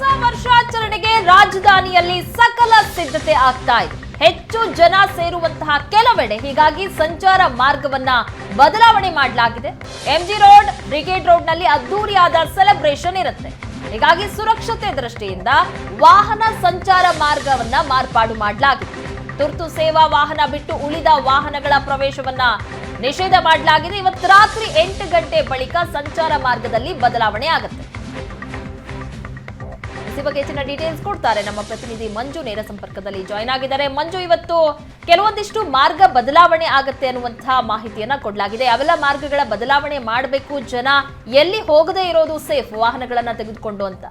ಹೊಸ ವರ್ಷಾಚರಣೆಗೆ ರಾಜಧಾನಿಯಲ್ಲಿ ಸಕಲ ಸಿದ್ಧತೆ ಆಗ್ತಾ ಇದೆ. ಹೆಚ್ಚು ಜನ ಸೇರುವಂತಹ ಕೆಲವೆಡೆ ಹೀಗಾಗಿ ಸಂಚಾರ ಮಾರ್ಗವನ್ನ ಬದಲಾವಣೆ ಮಾಡಲಾಗಿದೆ. ಎಂಜಿ ರೋಡ್ ಬ್ರಿಗೇಡ್ ರೋಡ್ನಲ್ಲಿ ಅದ್ದೂರಿಯಾದ ಸೆಲೆಬ್ರೇಷನ್ ಇರುತ್ತೆ. ಹೀಗಾಗಿ ಸುರಕ್ಷತೆ ದೃಷ್ಟಿಯಿಂದ ವಾಹನ ಸಂಚಾರ ಮಾರ್ಗವನ್ನ ಮಾರ್ಪಾಡು ಮಾಡಲಾಗಿದೆ. ತುರ್ತು ಸೇವಾ ವಾಹನ ಬಿಟ್ಟು ಉಳಿದ ವಾಹನಗಳ ಪ್ರವೇಶವನ್ನ ನಿಷೇಧ ಮಾಡಲಾಗಿದೆ. ಇವತ್ತು ರಾತ್ರಿ ಎಂಟು ಗಂಟೆ ಬಳಿಕ ಸಂಚಾರ ಮಾರ್ಗದಲ್ಲಿ ಬದಲಾವಣೆ ಆಗುತ್ತೆ. ಈ ಬಗ್ಗೆ ಹೆಚ್ಚಿನ ಡೀಟೇಲ್ಸ್ ಕೊಡ್ತಾರೆ ನಮ್ಮ ಪ್ರತಿನಿಧಿ ಮಂಜು ನೇರ ಸಂಪರ್ಕದಲ್ಲಿ ಜಾಯ್ನ್ ಆಗಿದ್ದಾರೆ. ಮಂಜು, ಇವತ್ತು ಕೆಲವೊಂದಿಷ್ಟು ಮಾರ್ಗ ಬದಲಾವಣೆ ಆಗತ್ತೆ ಅನ್ನುವಂತಹ ಮಾಹಿತಿಯನ್ನ ಕೊಡಲಾಗಿದೆ. ಅವೆಲ್ಲ ಮಾರ್ಗಗಳ ಬದಲಾವಣೆ ಮಾಡಬೇಕು. ಜನ ಎಲ್ಲಿ ಹೋಗದೇ ಇರೋದು ಸೇಫ್ ವಾಹನಗಳನ್ನ ತೆಗೆದುಕೊಂಡು ಅಂತ.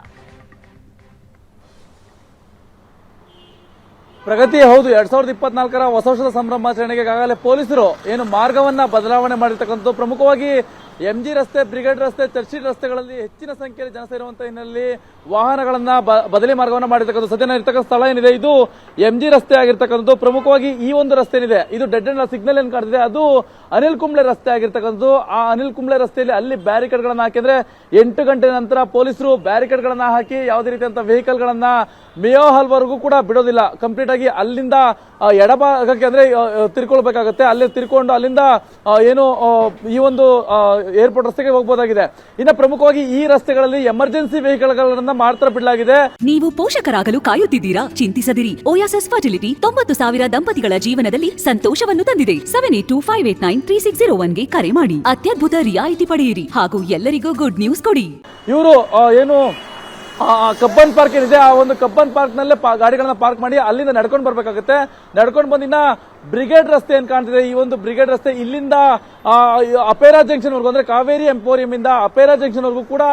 ಪ್ರಗತಿ ಹೌದು. ಎರಡ್ ಸಾವಿರದ ಇಪ್ಪತ್ನಾಲ್ಕರ ಹೊಸ ವರ್ಷದ ಸಂಭ್ರಮಾಚರಣೆಗೆ ಈಗಾಗಲೇ ಪೊಲೀಸರು ಏನು ಮಾರ್ಗವನ್ನ ಬದಲಾವಣೆ ಮಾಡಿರ್ತಕ್ಕಂಥದ್ದು ಪ್ರಮುಖವಾಗಿ ಎಂಜಿ ರಸ್ತೆ, ಬ್ರಿಗೇಡ್ ರಸ್ತೆ ಚರ್ಚಿ ರಸ್ತೆಗಳಲ್ಲಿ ಹೆಚ್ಚಿನ ಸಂಖ್ಯೆಯಲ್ಲಿ ಜನ ಸೇರುವಂತಹ ಹಿನ್ನೆಲೆಯಲ್ಲಿ ವಾಹನಗಳನ್ನ ಬದಲಿ ಮಾರ್ಗವನ್ನು ಮಾಡಿರ್ತಕ್ಕಂಥ ಸದ್ಯ ನಾನು ಇರ್ತಕ್ಕಂಥ ಸ್ಥಳ ಏನಿದೆ? ಇದು ಎಂಜಿ ರಸ್ತೆ ಆಗಿರ್ತಕ್ಕಂಥದ್ದು. ಪ್ರಮುಖವಾಗಿ ಈ ಒಂದು ರಸ್ತೆ ಏನಿದೆ? ಇದು ಡೆಡ್ ಅಂಡ್ ಸಿಗ್ನಲ್ ಏನ್ ಕಾಣ್ತಿದೆ? ಅದು ಅನಿಲ್ ಕುಂಬ್ಳೆ ರಸ್ತೆ ಆಗಿರ್ತಕ್ಕಂಥದ್ದು. ಆ ಅನಿಲ್ ಕುಂಬ್ಳೆ ರಸ್ತೆಯಲ್ಲಿ ಅಲ್ಲಿ ಬ್ಯಾರಿಕೇಡ್ ಗಳನ್ನ ಹಾಕಿದ್ರೆ ಎಂಟು ಗಂಟೆ ನಂತರ ಪೊಲೀಸರು ಬ್ಯಾರಿಕೇಡ್ ಗಳನ್ನ ಹಾಕಿ ಯಾವುದೇ ರೀತಿಯಂತ ವೆಹಿಕಲ್ ಗಳನ್ನ ವರೆಗೂ ಕೂಡ ಬಿಡೋದಿಲ್ಲ. ಕಂಪ್ಲೀಟ್ ಆಗಿ ಅಲ್ಲಿಂದ ಎಡಭಾಗಕ್ಕೆ ಅಂದ್ರೆ ತಿರ್ಕೊಳ್ಬೇಕಾಗುತ್ತೆ. ಅಲ್ಲಿ ತಿರ್ಕೊಂಡು ಅಲ್ಲಿಂದ ಏನು ಈ ಒಂದು ಏರ್ಪೋರ್ಟ್ ರಸ್ತೆಗೆ ಹೋಗಬಹುದಾಗಿದೆ ಇನ್ನು ಪ್ರಮುಖವಾಗಿ ಈ ರಸ್ತೆಗಳಲ್ಲಿ ಎಮರ್ಜೆನ್ಸಿ ವೆಹಿಕಲ್ ಗಳನ್ನ ಮಾತ್ರ ಬಿಡಲಾಗಿದೆ. ನೀವು ಪೋಷಕರಾಗಲು ಕಾಯುತ್ತಿದ್ದೀರಾ? ಚಿಂತಿಸದಿರಿ. ಓಯಾಸಸ್ ಫರ್ಟಿಲಿಟಿ ತೊಂಬತ್ತು ಸಾವಿರ ದಂಪತಿಗಳ ಜೀವನದಲ್ಲಿ ಸಂತೋಷವನ್ನು ತಂದಿದೆ. Seven eight two five eight nine three six zero ಒನ್ಗೆ ಕರೆ ಮಾಡಿ. ಅತ್ಯದ್ಭುತ ರಿಯಾಯಿತಿ ಪಡೆಯಿರಿ. ಹಾಗೂ ಎಲ್ಲರಿಗೂ ಗುಡ್ ನ್ಯೂಸ್ ಕೊಡಿ. ಇವರು ಏನು ಕಬ್ಬನ್ ಪಾರ್ಕ್ ಏನಿದೆ ಆ ಒಂದು ಕಬ್ಬನ್ ಪಾರ್ಕ್ ನಲ್ಲೇ ಗಾಡಿಗಳನ್ನ ಪಾರ್ಕ್ ಮಾಡಿ ಅಲ್ಲಿಂದ ನಡ್ಕೊಂಡು ಬರ್ಬೇಕಾಗುತ್ತೆ. ನಡ್ಕೊಂಡು ಬಂದಿನ ಬ್ರಿಗೇಡ್ ರಸ್ತೆ ಏನ್ ಕಾಣ್ತಿದೆ? ಈ ಒಂದು ಬ್ರಿಗೇಡ್ ರಸ್ತೆ ಇಲ್ಲಿಂದ ಅಪೇರಾ ಜಂಕ್ಷನ್ ವರ್ಗು ಅಂದ್ರೆ ಕಾವೇರಿ ಎಂಪೋರಿಯಂ ಇಂದ ಅಪೇರಾ ಜಂಕ್ಷನ್ ವರ್ಗು ಕೂಡ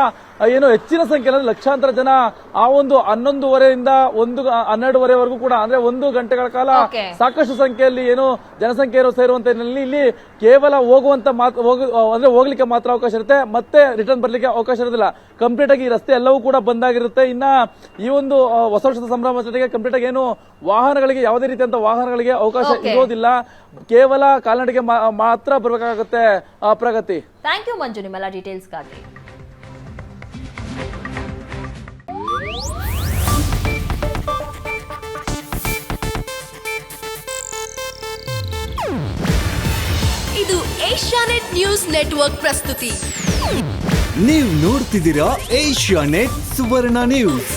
ಏನು ಹೆಚ್ಚಿನ ಸಂಖ್ಯೆಯಲ್ಲಿ ಅಂದ್ರೆ ಲಕ್ಷಾಂತರ ಜನ ಆ ಒಂದು ಹನ್ನೊಂದುವರೆಯಿಂದ ಒಂದು ಹನ್ನೆರಡುವರೆವರೆಗೂ ಕೂಡ ಅಂದ್ರೆ ಒಂದು ಗಂಟೆಗಳ ಕಾಲ ಸಾಕಷ್ಟು ಸಂಖ್ಯೆಯಲ್ಲಿ ಏನು ಜನಸಂಖ್ಯೆ ಸೇರುವಂತ ಇಲ್ಲಿ ಕೇವಲ ಹೋಗುವಂತ ಮಾತ್ರ ಹೋಗ ಅಂದ್ರೆ ಹೋಗ್ಲಿಕ್ಕೆ ಮಾತ್ರ ಅವಕಾಶ ಇರುತ್ತೆ. ಮತ್ತೆ ರಿಟರ್ನ್ ಬರ್ಲಿಕ್ಕೆ ಅವಕಾಶ ಇರೋದಿಲ್ಲ. ಕಂಪ್ಲೀಟ್ ಆಗಿ ಈ ರಸ್ತೆ ಎಲ್ಲವೂ ಕೂಡ ಬಂದಾಗಿರುತ್ತೆ ಇನ್ನ ಈ ಒಂದು ಹೊಸ ವರ್ಷದ ಸಂಭ್ರಮಾಚರಣೆಗೆ ಕಂಪ್ಲೀಟ್ ಆಗಿ ಏನು ವಾಹನಗಳಿಗೆ ಯಾವುದೇ ರೀತಿಯಂತ ವಾಹನಗಳಿಗೆ ಅವಕಾಶ ಇರೋದಿಲ್ಲ ಕೇವಲ ಕಾಲ್ನಡಿಗೆ ಮಾ- ಮಾತ್ರ ಬರಬೇಕಾಗುತ್ತೆ ಪ್ರಗತಿ. ಥ್ಯಾಂಕ್ ಯು ಮಂಜು ನಿಮ್ಮೆಲ್ಲ ಡೀಟೇಲ್ಸ್ಗಾಗಿ ಇದು ಏಷ್ಯಾನೆಟ್ ನ್ಯೂಸ್ ನೆಟ್ವರ್ಕ್ ಪ್ರಸ್ತುತಿ. ನೀವು ನೋಡ್ತಿದ್ದೀರಾ ಏಷ್ಯಾ ನೆಟ್ ಸುವರ್ಣ ನ್ಯೂಸ್.